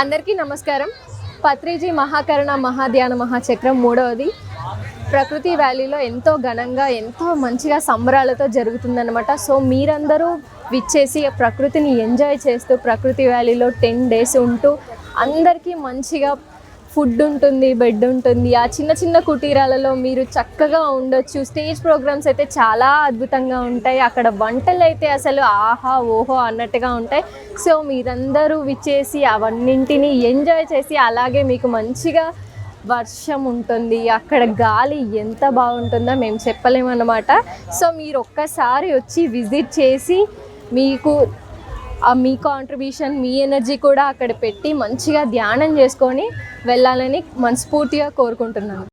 అందరికీ నమస్కారం. పత్రిజీ మహాకరణ మహాధ్యాన మహాచక్రం మూడవది. ప్రకృతి వ్యాలీలో ఎంతో ఘనంగా ఎంతో మంచిగా సంబరాలతో జరుగుతుందనమాట సో మీరందరూ విచ్చేసి ప్రకృతిని ఎంజాయ్ చేస్తూ ప్రకృతి వ్యాలీలో టెన్ డేస్ ఉంటూ అందరికీ మంచిగా ఫుడ్ ఉంటుంది బెడ్ ఉంటుంది. ఆ చిన్న చిన్న కుటీరాలలో మీరు చక్కగా ఉండొచ్చు. స్టేజ్ ప్రోగ్రామ్స్ అయితే చాలా అద్భుతంగా ఉంటాయి. అక్కడ వంటలు అయితే అసలు ఆహా ఓహో అన్నట్టుగా ఉంటాయి. సో మీరందరూ విచ్చేసి అవన్నింటినీ ఎంజాయ్ చేసి అలాగే మీకు మంచిగా వర్షం ఉంటుంది. అక్కడ గాలి ఎంత బాగుంటుందో మేము చెప్పలేమన్నమాట. సో మీరు ఒక్కసారి వచ్చి విజిట్ చేసి మీకు మీ కాంట్రిబ్యూషన్ మీ ఎనర్జీ కూడా అక్కడ పెట్టి మంచిగా ధ్యానం చేసుకొని వెళ్ళాలని మనస్ఫూర్తిగా కోరుకుంటున్నాను.